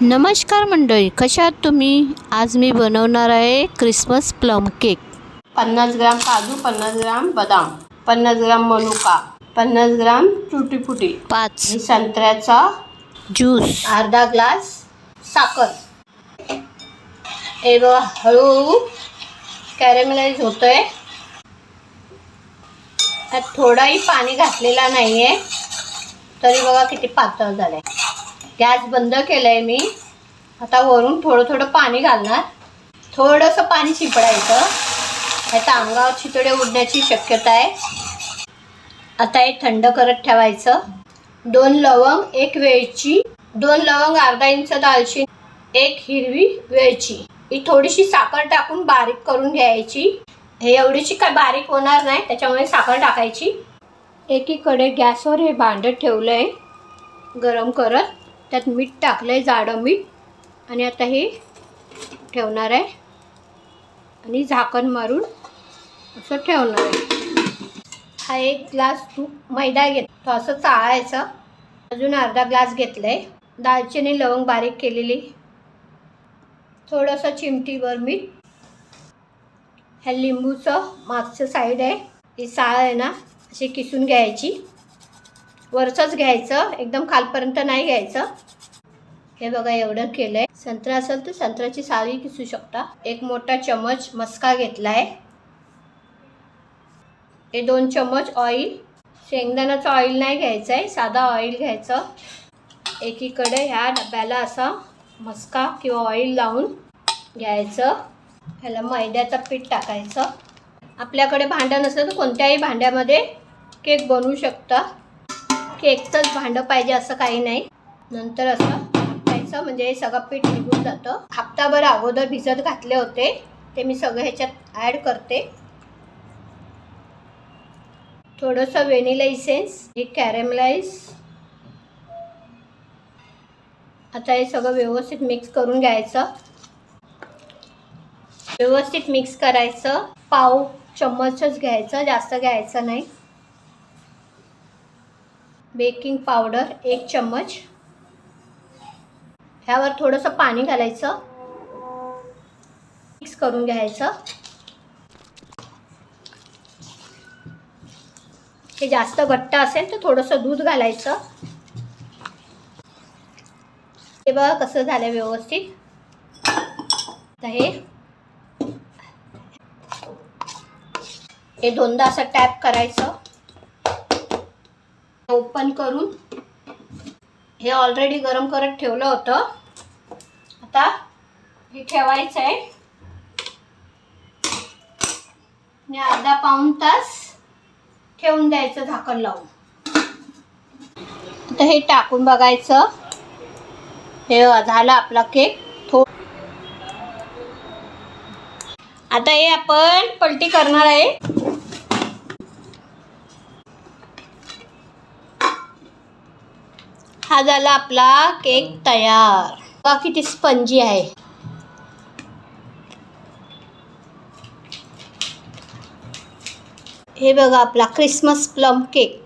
नमस्कार मंडळी कशा आहात तुम्ही? आज मी बनवणार आहे क्रिसमस प्लम केक. पन्नास ग्राम काजू पन्नास ग्राम बदाम पन्नास ग्राम मनुका पन्नास ग्राम तुटी फुटी. पाच. संत्र्याचा ज्यूस. अर्धा ग्लास साखर. हे बघा हळूहळू कॅरेमलाइज होतंय. त्यात थोडाही पाणी घातलेला नाही आहे तरी बघा किती पातळ झालं आहे गॅस बंद केलं आहे मी. आता वरून थोडं थोडं पाणी घालणार. थोडंसं पाणी शिपडायचं त्याच्या अंगावर चितडे उडण्याची शक्यता आहे. आता हे थंड करत ठेवायचं. दोन लवंग एक वेलची दोन लवंग अर्धा इंच दालची एक हिरवी वेलची. ही थोडीशी साखर टाकून बारीक करून घ्यायची. हे एवढीशी काय बारीक होणार नाही त्याच्यामुळे साखर टाकायची. एकीकडे गॅसवर हे भांडं ठेवलं आहे गरम करत. त्यात मीठ टाकलं आहे जाडं मीठ. आणि आता हे ठेवणार आहे. आणि झाकण मारून असं ठेवणार आहे. हा एक ग्लास तूप मैदा घेत तो असं चाळायचं. अजून अर्धा ग्लास घेतलं आहे दालचिनी लवंग बारीक केलेली. थोडंसं चिमटीवर मीठ. ह्या लिंबूचं मागचं साईड आहे. ही साळ आहे ना अशी किसून घ्यायची. वरचंच घ्यायचं. एकदम खालपर्यंत नाही घ्यायचं. हे बघा एवढं केलं आहे संत्रा असेल तर संत्र्याची साळी किसू शकता. एक मोठा चमच मस्का घेतला आहे हे दोन चमच ऑइल शेंगदाण्याचं ऑइल नाही घ्यायचं आहे साधा ऑइल घ्यायचं. एकीकडे ह्या डब्याला असा मस्का किंवा ऑइल लावून घ्यायचं. ह्याला मैद्याचं पीठ टाकायचं. आपल्याकडे भांडं नसलं तर कोणत्याही भांड्यामध्ये केक बनवू शकता. केकचंच भांडं पाहिजे असं काही नाही. नंतर असं घ्यायचं म्हणजे हे सगळं पीठ निघून जातं. हप्ताभर अगोदर भिजत घातले होते. ते मी सगळं ह्याच्यात ॲड करते. थोडंसं व्हेनिला इसेन्स हे कॅरेमलाइज आता हे सगळं व्यवस्थित मिक्स करून घ्यायचं. व्यवस्थित मिक्स करायचं. पाव चम्मचच घ्यायचं जास्त घ्यायचं नाही. बेकिंग पावडर एक चम्मच. ह्यावर थोडंसं पाणी घालायचं. मिक्स करून घ्यायचं. हे जास्त घट्ट असेल तर थोडंसं दूध घालायचं. हे बघा कसं झालं व्यवस्थित. तर हे. हे दोनदा असं टॅप करायचं. ओपन करून हे ऑलरेडी गरम करत ठेवलं होतं. आता हे ठेवायचं आहे. आणि अर्धा पाऊण तास ठेवून द्यायचं झाकण लावून. आता हे टाकून बघायचं. हे झालं आपला केक थो आता हे आपण पलटी करणार आहे. हा झाला आपला केक तयार. बघा किती स्पंजी आहे. हे बघा आपला क्रिसमस प्लम केक.